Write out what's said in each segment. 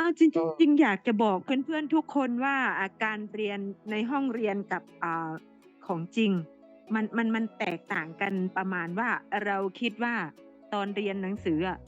อาจริงเออจริงอยากจะบอกเพื่อนๆทุกคนว่าอ่าการเรียนในห้องเรียนกับอ่าของจริง มันมันมันแตกต่างกันประมาณว่าเราคิดว่าตอนเรียนหนังสืออะ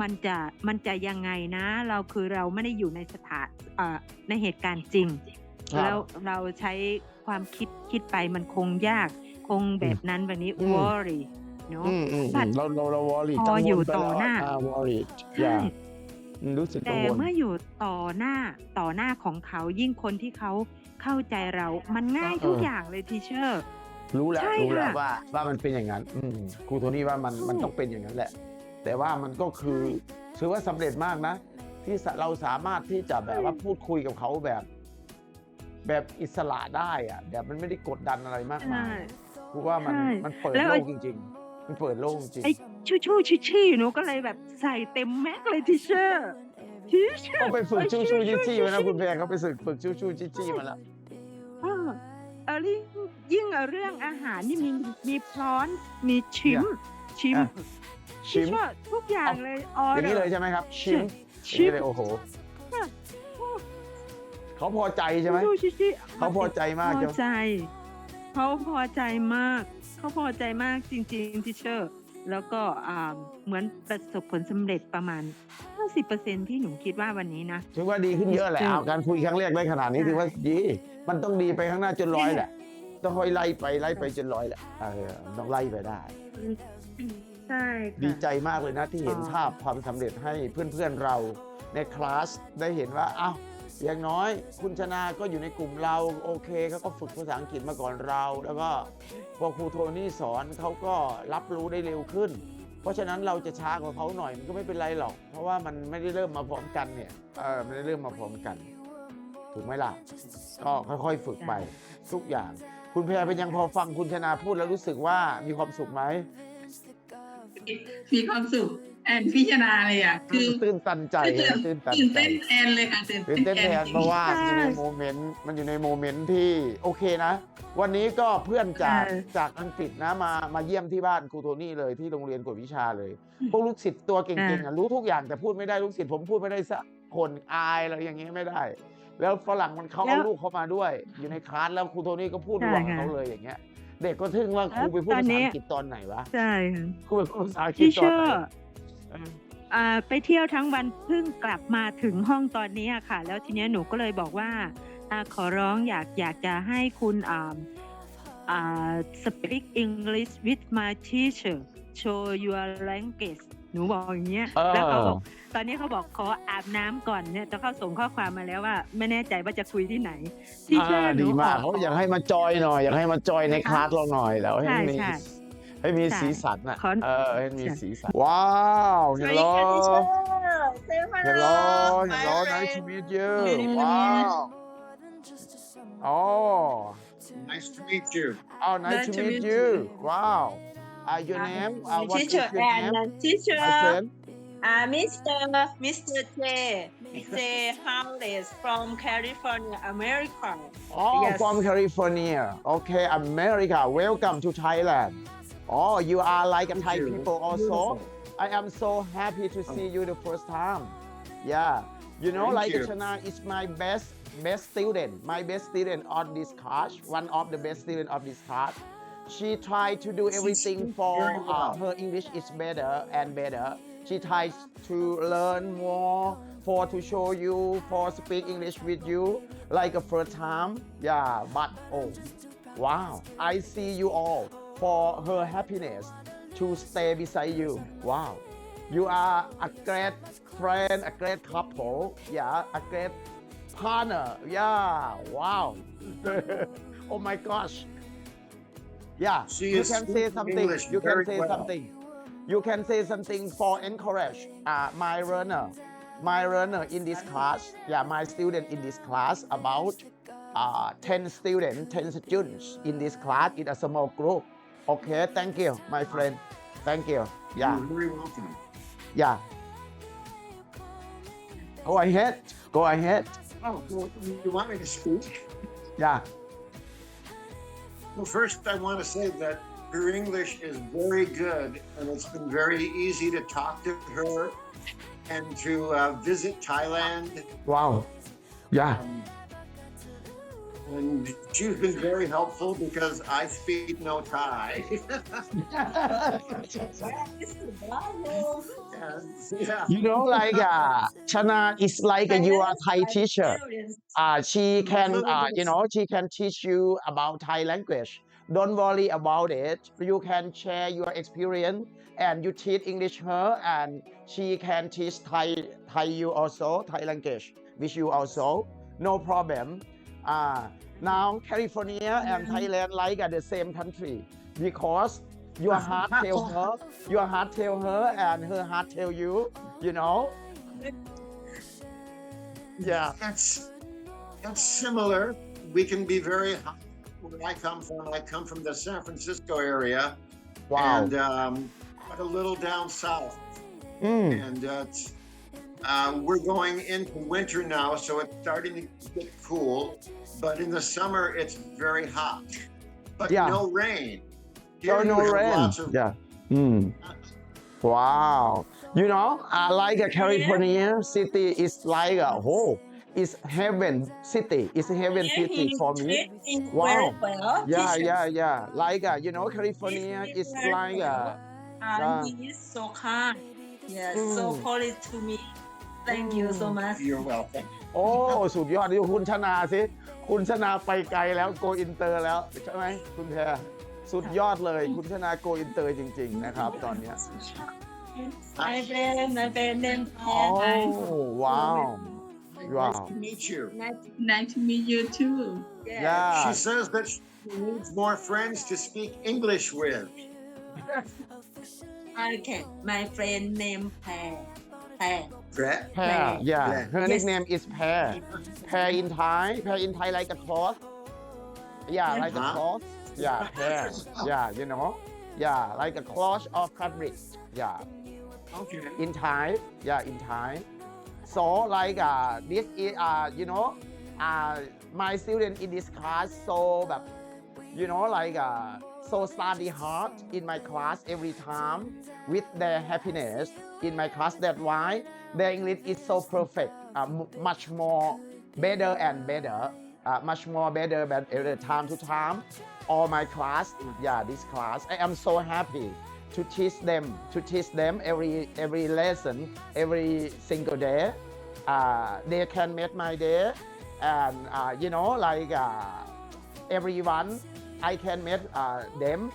มันจะมันจะยังไงนะ เราคือเราไม่ได้อยู่ในสถานอ่าในเหตุการณ์จริง ครับ แล้วเราใช้ความคิดคิดไปมันคงยาก คงแบบนั้นแบบนี้ อืม worry เนาะ อืมอืมบัอืดมเราเราเราวอรี่พออยู่ต่อหน้า วอรี่ใช่อย่า รู้สึกกัแต่งวล เมื่ออยู่ต่อหน้าต่อหน้าของเขายิ่งคนที่เขาเข้าใจเรา มันง่ายทุกเอออ อย่างเลยทีเชอร์ รู้แล้วใช่รู้แล้วค่ะว่าว่ามันเป็นอย่างนั้น อืมครูโทนี่ว่ามันใช่มันต้องเป็นอย่างนั้นแหละ แต่ว่ามันก็คือถือว่าสำเร็จมากนะ ที่สะเราสามารถที่จะแบบว่าพูดคุยกับเขาแบบ แบบอิสระได้อะแบบมันไม่ได้กดดันอะไรมากมาใช่ยเพราะว่ามันใช่มันเปิดแล้ว โลไอ้กจริง ๆ มันเปิดโลกจริงไอ้ ชูชูชิชี่หนูก็เลยแบบใส่เต็มแม็กเลยทีเชอร์ทีเชอร์ก็ไปฝึกชูชูจิจี้มาแล้วคุณแพงเขาไปฝึกฝึกชูชูจิจี้มาแล้วเออเออยิ่งยิ่งเรื่องอาหารนี่มีมีพร้อนมีชิมชิมอะชิมทีเชอร์ทุกอย่างเลยอออย่างนี้เลยใช่ไหมครับ ชิมอชิย่างมนี้เลยโอ้โหเขาพอใจใช่ไหมชูชิชี่เขาพอใจมากพใช่อไหมใจเขาพอใจมาก เขาพอใจมากจริงๆทีเชอร์ แล้วก็อ่าเหมือนประสบผลสำเร็จประมาณ 50%ที่หนูคิดว่าวันนี้นะถือว่าดีขึ้นเยอะแหละเจอเอาการคุยครั้งแรกได้ขนาดนี้ใช่ถือว่าดีมันต้องดีไปข้างหน้าจนร้อยแหละ ต้องค่อยไล่ไปไล่ไปจนร้อยแหละเออต้องไล่ไปได้ใช่ค่ะดีใจมากเลยนะที่เห็นอ๋อภาพความสำเร็จให้เพื่อนๆเราในคลาสได้เห็นว่าอ้าว อย่างน้อยคุณชนาก็อยู่ในกลุ่มเราโอเคเขาก็ฝึกภาษาอังกฤษมาก่อนเรา แล้วก็พอครูโทนี่สอนเขาก็รับรู้ได้เร็วขึ้น เพราะฉะนั้นเราจะช้ากว่าเขาหน่อยมันก็ไม่เป็นไรหรอก เพราะว่ามันไม่ได้เริ่มมาพร้อมกันเนี่ยเออไม่ได้เริ่มมาพร้อมกัน ถูกไหมล่ะก็ค่อยๆฝึกไปทุกอย่าง คุณแพรเป็นยังพอฟังคุณชนาพูดแล้วรู้สึกว่ามีความสุขไหม มีความสุขแอนพิจารณาเลยอะคือตื่นตันใจคือตื่นตื่นตันตื่นใจเต้นแอนเลยค่ะตื่นตื่นเต้นเต้นแทแทนนจเพริงราะว่าใช่อยู่ในโมเมนต์มันอยู่ในโมเมนต์ที่โอเคนะ วันนี้ก็เพื่อนจากใช่จากอังกฤษนะมามาเยี่ยมที่บ้านครูโทนี่เลยที่โรงเรียนกวดวิชาเลย พวกลูกศิษย์ตัวเก่งๆอะรู้ทุกอย่างแต่พูดไม่ได้ลูกศิษย์ผมพูดไม่ได้สักคนอายอะไรอย่างเงี้ยไม่ได้ แล้วฝรั่งมันเขาแล้เอาวลูกเขามาด้วย อยู่ในคลาสแล้วครูโทนี่ก็พูดใช่รวมค่ะเขาเลยอย่างเงี้ย เด็กก็ทึ่งว่าครูไปพูดแล้วตอนภานี้ษาอังกฤษตอนไหนวะใช่ค่ะครูไปพูดภาษาอังกฤทีษตเชอนอไหนร์เอออ่าไปเที่ยวทั้งวันเพิ่งกลับมาถึงห้องตอนนี้อะค่ะ แล้วทีเนี้ยหนูก็เลยบอกว่าอาขอร้องอยากอยากจะให้คุณอ่าอ่า speak English with my teacher show your language หนูบอกอย่างเงี้ยเออ แล้วเขาบอกตอนนี้เขาบอกขออาบน้ำก่อนเนี่ยแต่เขาส่งข้อความมาแล้วว่า ไม่แน่ใจว่าจะคุยที่ไหนทีเชออ่าร์หนูดีมากขเขาอยากให้มาจอยหน่อย อยากให้มาจอยในคลาสเราหน่อยแล้วให้ใช่มีใช่ให้มีใช่สีสันอะขอเออให้มีใช่ สีสันว้าวสวัสดี hello ค่ะทีเชอร์เซล hello My hello nice friend. to meet you Very wow oh Nice to meet you. oh nice to meet you wow uh, your name uh, what is teacher your name teacher my uh, Mr. Mr. J J Howless from California America oh Yes. from California okay America welcome to Thailand oh you are like a Thai you. people also I am so happy to see you the first time. Yeah, you know, Thank like you. Chana is my best best student, my best student on this class, one of the best student of this class. She tried to do everything for uh, her English is better and better. She tries to learn more for to show you for speak English with you like a first time. Yeah, but oh, wow! I see you all for her happiness to stay beside you. Wow. You are a great friend, a great couple. Yeah, a great partner. Yeah. Wow. oh my gosh. Yeah. She you can say something. English you can say well. something. You can say something for encourage uh, my runner, my runner in this class. Yeah, my student in this class about uh, 10 students, 10 students in this class in a small group. Okay, thank you, my friend. Thank you. Yeah, You're very welcome. yeah. Go ahead. Go ahead. Oh, well, you want me to speak? Yeah. Well, first, I want to say that her English is very good, and it's been very easy to talk to her. and to uh, visit Thailand. wow yeah Um, and she's been very helpful because I speak no Thai. And, yeah. you know like uh Chana is like a you are Thai teacher. uh, she can uh, you know she can teach you about Thai language. Don't worry about it. You can share your experience and you teach English her and she can teach Thai Thai you also Thai language with you also. No problem uh, now California and Thailand like are the same country because your heart tell her your heart tell her and her heart tell you you know yeah It's, it's similar. We can be very hot. Where I come from, I come from the San Francisco area, wow and um, but a little down south. mm. And uh, it's, uh, we're going into winter now, so it's starting to get cool. But in the summer, it's very hot. But Yeah. no rain. There Here no rain. of- Yeah. Mm. Wow. You know, I like a California city is like a whole. It's heaven city. It's heaven city for me. Wow. Very well. Yeah, yeah, yeah. Like a, you know, California is like a, And Yeah. he is so kind. Yes, so Mm. polite to me. Thank you so Mm. much. You're welcome. โอ้ สุดยอดดูคุณชนาสิ คุณชนาไปไกลแล้วโกอินเตอร์แล้ว ใช่ไหมคุณแพรสุดยอดเลย คุณชนาโกอินเตอร์จริง ๆ นะครับ ตอนเนี้ย My friend, my friend name โอ้ว้าว Wow. Nice to meet you. Nice. Nice to meet you too Yes. Yeah. She says that she needs more friends to speak English with. Okay. My friend name Pear. Pear. Brett? แพร yeah Pear. her Yes. nickname is แพร แพร in Thai แพร in Thai like a cloth yeah like a Huh? cloth yeah แพร yeah you know yeah like a cloth of fabric yeah Okay. in Thai yeah in Thai so like uh, this is uh, you know uh, my student in this class so แบบ you know like uh, so study hard in my class every time with their happiness in my class. That why their English is so perfect. Uh, much more better and better. Uh, much more better but every time to time. All my class yeah this class I am so happy to teach them to teach them every every lesson every single day. Uh, they can make my day. And uh, you know like uh, everyone I can make uh, them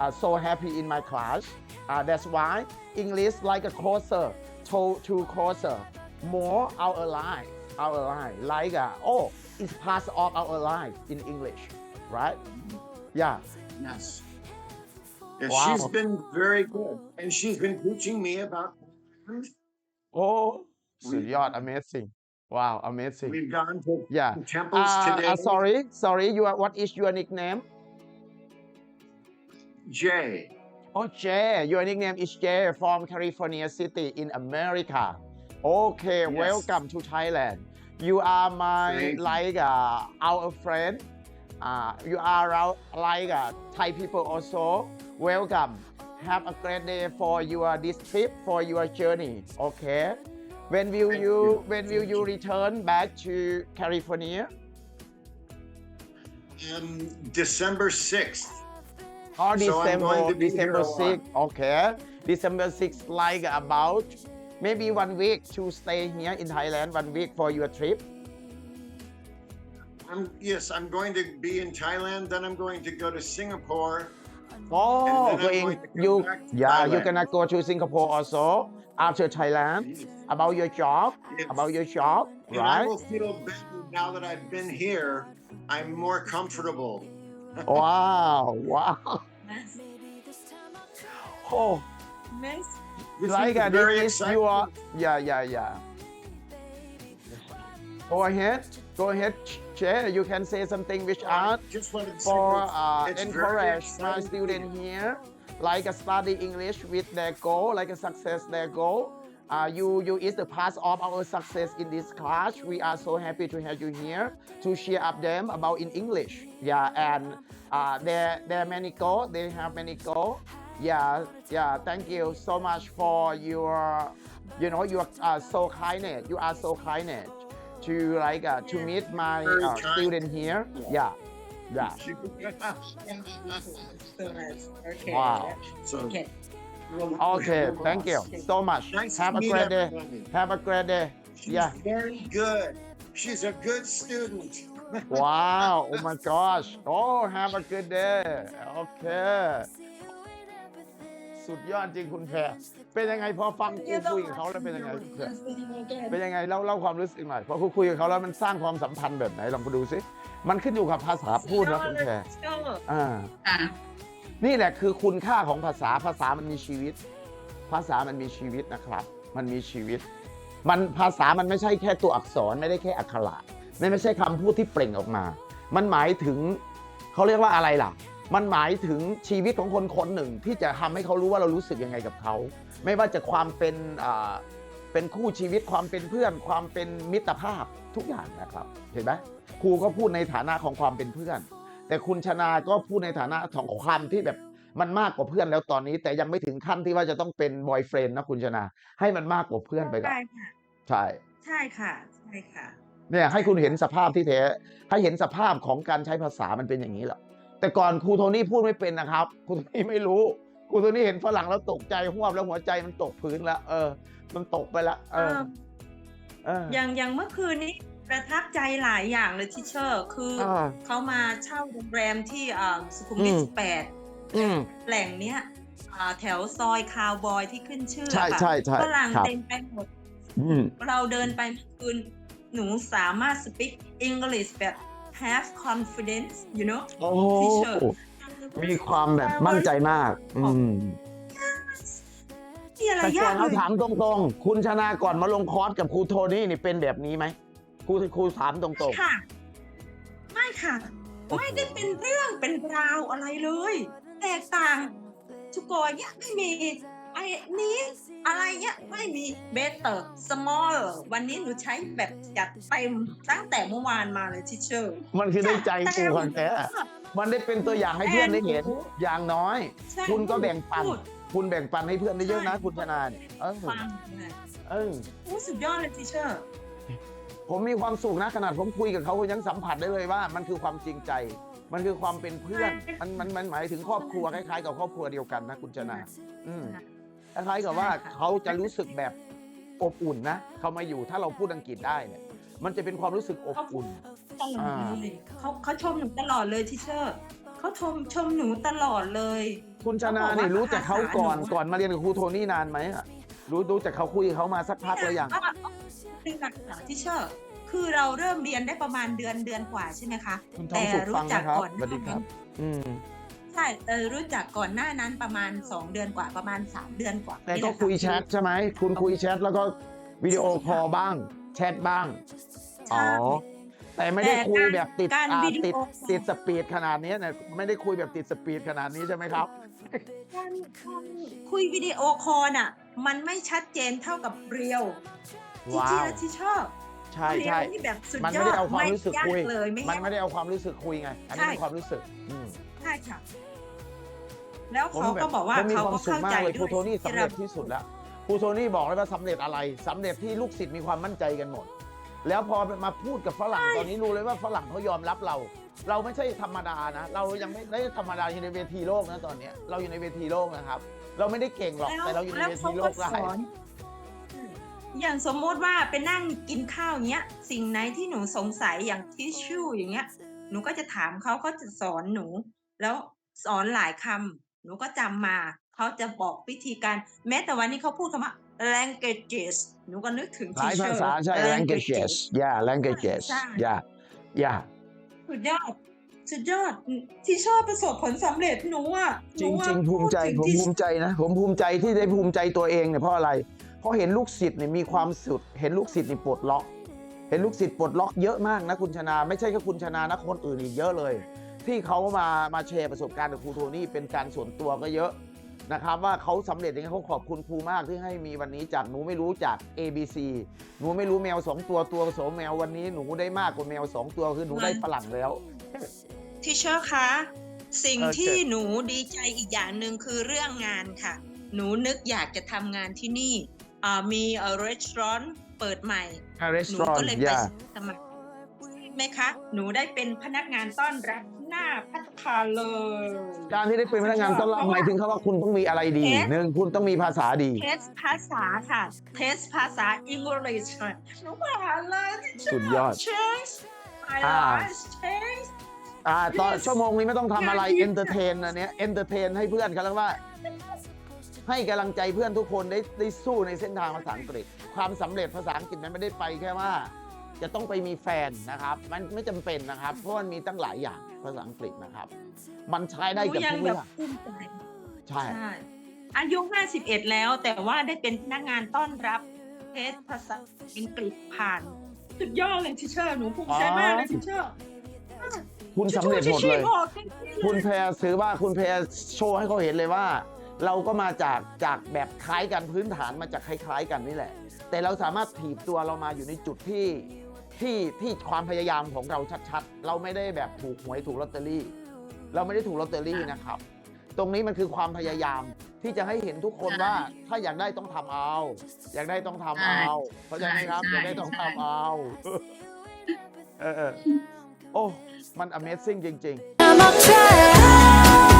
uh, so happy in my class. Uh, that's why English like a closer, to, to closer, more our life, our life. Like uh, oh, it's part of our life in English, right? Yeah. Yes. Yeah, wow. She's been very good, and she's been teaching me about. Oh, so yard, amazing. Wow, amazing. We've gone to yeah. temples uh, today. Uh, sorry, sorry. You are, what is your nickname? Jay. Oh, Jay, your nickname is Jay from California City in America. Okay, Yes. welcome to Thailand. You are my like uh, our friend. Uh, you are our, like uh, Thai people also. Welcome. Have a great day for your this trip for your journey. Okay. When will Thank you, you. when will you return back to California? Um, December 6th. So I'm December, going to be December a 6th. Okay. December 6th, like about maybe one week to stay here in Thailand, one week for your trip. I'm, yes, I'm going to be in Thailand. Then I'm going to go to Singapore. Oh, And then I'm going, going to come you, back to yeah, you're Thailand. gonna go to Singapore also after Thailand. About your job, Yes. about your job, And I right? will feel better now that I've been here. I'm more comfortable. Wow, wow. Nice. Oh, Nice. This like is uh, very this is exciting. your, yeah, yeah, yeah. Go ahead, go ahead, Chair. You can say something which art. Just wanted to for uh, encourage my exciting. student here like a study english with their goal like a success their goal uh, you you is the part of our success in this class. We are so happy to have you here to share up them about in english. Yeah and uh, there there are many goal they have many goal yeah yeah thank you so much for your you know you are uh, so kind you are so kind to like uh, to meet my uh, student here. Yeah. Yeah. So much. Okay. Wow. so Okay. Okay thank you so much nice have to a meet great day everybody. have a great day She's Yeah. very good. She's a good student. wow oh my gosh oh have a good day okay สุดยอดจริงคุณแพรเป็นยังไงพอฟังครูคุยกับเขาแล้วเป็นยังไงคุณแพรเป็นยังไงเล่าเล่าความรู้สึกหน่อยพอครูคุยกับเขาแล้วมันสร้างความสัมพันธ์แบบไหนลองไปดูสิมันขึ้นอยู่กับภาษาพูดนะคุณแพร อ่า ค่ะ นี่แหละคือคุณค่าของภาษาภาษามันมีชีวิต ภาษามันมีชีวิตนะครับ มันมีชีวิต มันภาษามันไม่ใช่แค่ตัวอักษรไม่ได้แค่อักขระไม่ไม่ใช่คำพูดที่เปล่งออกมา มันหมายถึงเขาเรียกว่าอะไรล่ะ มันหมายถึงชีวิตของคนคนหนึ่งที่จะทำให้เขารู้ว่าเรารู้สึกยังไงกับเขา ไม่ว่าจะความเป็นเป็นคู่ชีวิตความเป็นเพื่อน ความเป็นมิตรภาพทุกอย่างนะครับ เห็นไหมครูก็พูดในฐานะของความเป็นเพื่อน แต่คุณชนาก็พูดในฐานะของความที่แบบมันมากกว่าเพื่อนแล้วตอนนี้ แต่ยังไม่ถึงขั้นที่ว่าจะต้องเป็นบอยเฟรนด์นะคุณชนา ให้มันมากกว่าเพื่อนไปก่อนใช่ค่ะใช่ใช่ค่ะใช่ค่ะเนี่ยให้คุณเห็นสภาพที่แท้ให้เห็นสภาพของการใช้ภาษามันเป็นอย่างนี้แหละแต่ก่อนครูโทนี่พูดไม่เป็นนะครับครูโทนี่ไม่รู้ครูโทนี่เห็นฝรั่งแล้วตกใจหวบแล้วหัวใจมันตกพื้นแล้วเออ มันตกไปละเออเอออย่างอย่างเมื่อคืนนี้ ประทับใจหลายอย่างเลยที่เชอร์คือออ่าเขามาเช่าโรงแรมที่อ่าสุขุมวิทอืมแปดอืมแหล่งเนี้ยอ่าแถวซอยคาวบอยที่ขึ้นชื่อใช่ค่ะใช่ใช่ฝรั่งครับเต็มไปหมดอืมเราเดินไปเมื่อคืนหนูสามารถ speak English แบบ have confidence you know โอ้ Teacher มีความแบบมั่นใจมากอืมที่อะไรแต่ยาก่อกนเลเรายถามตรงๆ คุณชนะก่อนมาลงคอร์สกับครูโทนี่นี่เป็นแบบนี้ไหม ครูครูถามตรงค่ะ ไม่ค่ะโอ้โหไม่ได้เป็นเรื่องเป็นราวอะไรเลย แตกต่างทุกกอยเนี่ยไม่มีไอ้นี้อะไรเนี่ยไม่มี better small วันนี้หนูใช้แบบจัดเต็มตั้งแต่เมื่อวานมาเลยทิเชอร์ ๆ มันคือได้ใจครูคนแท้มันได้เป็นตัวอย่างให้เพื่อนได้เห็น อย่างน้อย คุณก็แบ่งปัน คุณแบ่งปันให้เพื่อนได้เยอะนะ คุณชนะเนี่ยเออฟังเลยเออโอ้สุดยอดเลยทิเชอร์ ผมมีความสุขนะขนาดผมคุยกับเขาผมยังสัมผัสได้เลยว่า มันคือความจริงใจ มันคือความเป็นเพื่อนมันมันมันหมายถึงครอบครัวคล้ายๆ กับครอบครัวเดียวกันนะคุณชนะอืมคล้ายๆกับว่าเขาจะรู้สึกแบบอบอุ่นนะเขามาอยู่ถ้าเราพูดอังกฤษได้เนี่ย มันจะเป็นความรู้สึกอบอุ่นตลอดอ่าเลยเขาเขาชมหนูตลอดเลยทิเชอร์เขาชมชมหนูตลอดเลย คุณชนาเขาบอกว่านี่รู้จักเขาก่อนภาษาหนูก่อนมาเรียนกับครูโทนี่นานไหมอะรู้รู้จักเขาคุยกับเขามาสักพักแล้วยัง เป็นหลักฐานที่เชอร์คือเราเริ่มเรียนได้ประมาณเดือนเดือนกว่าใช่ไหมคะ คุณทองสุขฟังนะครับก่อนสวัสดีครับ อืม ใช่เออรู้จักก่อนหน้านั้นประมาณ 2 เดือนกว่าประมาณ 3 เดือนกว่าแต่นี่ก็หละะ คุยแชทใช่ไหม คุณคุยแชทแล้วก็วิดีโอคอลบ้าง แชทบ้าง อ๋อใช่แต่ไม่ได้คุยแบบติดการอ่าวิดีโอติดคอล ติดสปีดขนาดนี้เนี่ยไม่ได้คุยแบบติดสปีดขนาดนี้ใช่ไหมครับการการคุยวิดีโอคอลน่ะ มันไม่ชัดเจนเท่ากับเรียว จว้าริงวๆแล้วที่ชอบใช่เรียใช่วนี่แบบสุดมันยไม่อได้ดเอาความรู้สึกยากคุย เลยไม่มันยากไม่ได้เอาความรู้สึกคุยไง อันนี้ใช่เป็นความรู้สึกอืมใช่ค่ะ แล้วผมเขาแบบก็บอกว่าผมมีเขาควาก็มสุขเข้ามาใจกเลยคด้รูวยโทนี่สำเร็จที่สุดแล้วครูโทนี่บอกเลยว่าสำเร็จอะไรสำเร็จที่ลูกศิษย์มีความมั่นใจกันหมด แล้วพอมาพูดกับฝรั่งตอนนี้รู้เลยว่าฝรั่งเขายอมรับเรา เราไม่ใช่ธรรมดานะ เรายังไม่ได้ธรรมดาอยู่ในเวทีโลกนะตอนเนี้ยเราอยู่ในเวทีโลกนะครับ เราไม่ได้เก่งหรอกแต่เราอยู่ในแล้วเวเขาทีโลก็กได้ส อนอย่างสมมติว่าไปนั่งกินข้าวอย่างเงี้ย สิ่งไหนที่หนูสงสัยอย่างทิชชู่อย่างเงี้ย หนูก็จะถามเขาเขาจะสอนหนู แล้วสอนหลายคำหนูก็จำมาเขาจะบอกวิธีการแม้แต่วันนี้เขาพูดคำว่า languages หนูก็นึกถึงหลาย teacher ภาษาใช่ languages yeah languages ใช่ yeah yeah สุดยอดสุดยอดที่ชอบประสบผลสำเร็จหนูอะหจนูริงอะจริงๆภูมิใจพูผมดถึงภูมิใจนะ ผมภูมิใจที่ได้ภูมิใจตัวเองเนี่ยเพราะอะไร เพราะเห็นลูกศิษย์เนี่ยมีความสุด เห็นลูกศิษย์นี่ปลดล็อก เห็นลูกศิษย์ปลดล็อกเยอะมากนะคุณชนาไม่ใช่แค่คุณชนานะคนอื่นอีกเยอะเลย ที่เขามามาแชร์ประสบการณ์กับครูโทนี่เป็นการส่วนตัวก็เยอะนะครับว่าเขาสำเร็จยังไงเขาขอบคุณครูมากที่ให้มีวันนี้จากหนูไม่รู้จาก A B C หนูไม่รู้แมวสองตัวตัวผสมแมววันนี้หนูได้มากกว่าแมวสองตัวคือหนูได้ฝรั่งแล้วทีเชอร์คะสิ่งโอเคที่หนูดีใจอีกอย่างหนึ่งคือเรื่องงานค่ะ หนูนึกอยากจะทำงานที่นี่ อ่ามีเอ่อ restaurant เปิดใหม่ a หนู restaurant ก็เลยไป yeah สมัครไหมคะ หนูได้เป็นพนักงานต้อนรับหน้าพัตตาคารเลยการที่ได้เป็นพนักงานต้อนรับหมายถึงเขาว่าคุณต้องมีอะไรดีเอ๊ะหนึ่งคุณต้องมีภาษาดีเทสภาษาค่ะเทสภาษา English ค่ะหนูผ่านเลยสุดยอด change my อ่า life change อ่าตอน Yes ชั่วโมงนี้ไม่ต้องทำอะไรงานดีเอนเตอร์เทนอันเนี้ยเอนเตอร์เทนให้เพื่อนกันแล้วว่า ให้กำลังใจเพื่อนทุกคนได้ได้สู้ในเส้นทางภาษาอังกฤษ ความสำเร็จภาษาอังกฤษมันไม่ได้ไปแค่ว่า จะต้องไปมีแฟนนะครับ มันไม่จำเป็นนะครับ เพราะมันมีตั้งหลายอย่างภาษาอังกฤษนะครับ มันใช้ได้หนูกับยังทุกแบเรื่บองภูมิใจใช่ ใช่อายุ 51 แล้วแต่ว่าได้เป็นพนักงานต้อนรับเทสภาษาอังกฤษผ่าน สุดยอดเลยทิเชอร์หนูภูมิใจมากเลยทิเชอร์คุณสำเร็จหมดเลย ทิชชู่บอกจริงๆคุณแพรซื้อว่าคุณแพรโชว์ให้เขาเห็นเลยว่า เราก็มาจากจากแบบคล้ายกันพื้นฐานมาจากคล้าย ๆ กันนี่แหละ แต่เราสามารถถีบตัวเรามาอยู่ในจุดที่ที่ที่ความพยายามของเราชัดๆ เราไม่ได้แบบถูกหวยถูกลอตเตอรี่ เราไม่ได้ถูกลอตเตอรี่นะครับ ตรงนี้มันคือความพยายามที่จะให้เห็นทุกคนว่าถ้าอยากได้ต้องทำเอา อยากได้ต้องทำเอาเข้าใจไหมครับใช่อยากได้ต้องใช่ทำเอาเออเออโอ้มัน Amazing จริงๆ I'm on track.